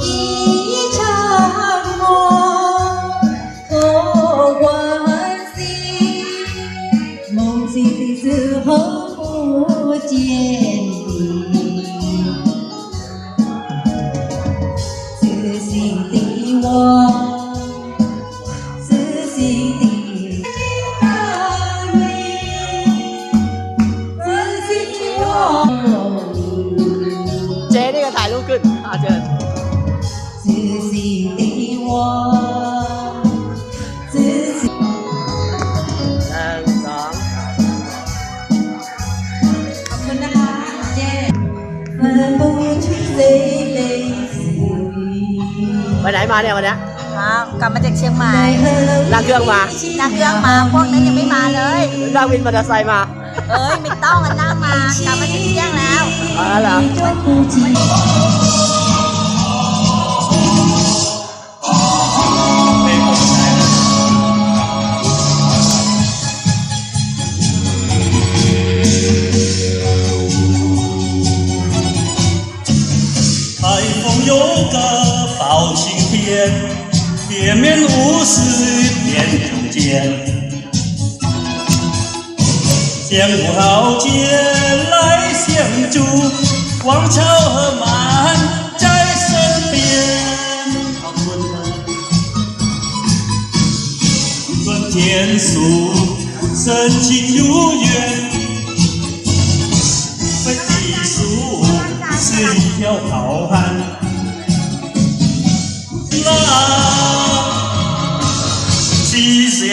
一场梦托管你梦醒的时候不见你 เชิญ 自信的我，自信。 หนึ่งสอง ขอบคุณนะคะเจ๊เมื่อปูชุดสีเลยสวย ไปไหนมาเนี่ยวันเนี้ย ครับกลับมาจากเชียงใหม่ นั่งเครื่องมา นั่งเครื่องมาพวกนั้นยังไม่มาเลย นั่งวินมอเตอร์ไซค์มา เอ้ยไม่ต้องกันนั่งมากลับมาที่เที่ยงแล้ว อ๋อเหรอ เจ้ 青天，面无私辨忠奸，江湖豪杰来相助，王朝和满在身边。转天数，深情如愿。非艺术是一条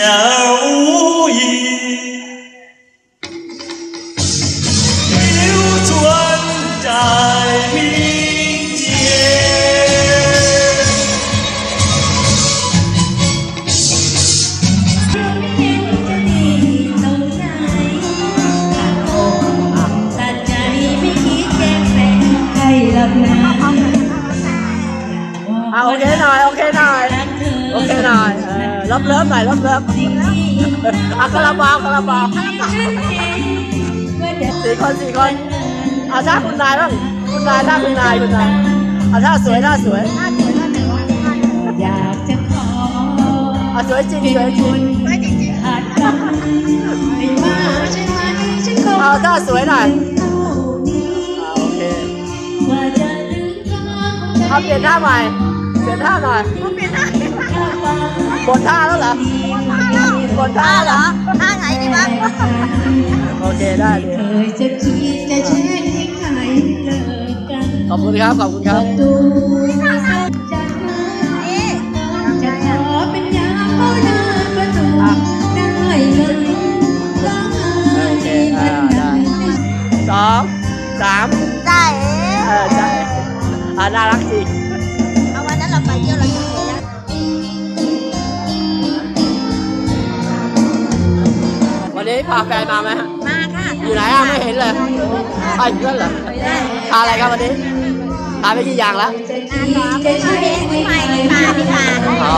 小无依。流转在民间。À, ok rồi, ok rồi Ok rồi รหลับนาอะโอเคหน่อยโอเคหน่อยโอเคหน่อยเออรับเลิฟหน่อยรับเลิฟอะคาราบาวคาราบาวสี่คนสี่คนเอาท่าคุณนายบ้างคุณนายท่าคุณนายคุณนายเอาท่าสวยท่าสวยอยากจะขอเอาสวยจริงสวยจริงอาจจะไม่มาใช่ไหมฉันคงเอาท่าสวยหน่อยเท่านี้อะโอเคว่าจะลืมเธอคงเอาเปลี่ยนท่าใหม่เปลี่ยนท่าหน่อยหมดท่า แล้วเหรอหมดท่าท่าเหเหรรออท่าไหนดีวะโอเคได้ดีเคยจะคิดจะแช่งให้ใครเลิกกันขอบคุณครับขอบคุณคปรับระตูจะหานี่จะขอเป็นยามเฝ้าหน้าประตูได้เลยร้องไห้โอเคอ่าได้สองสามใช่เออใช่อ่าน่ารักจริงี้พาแฟนมาไหมมาค่ะอยู่ไหนอะไม่เห็นเลยไปเพื่อนเหรอพาอะไรครับวันนี้พาไปกี่อย่างแล้ว อ๋อ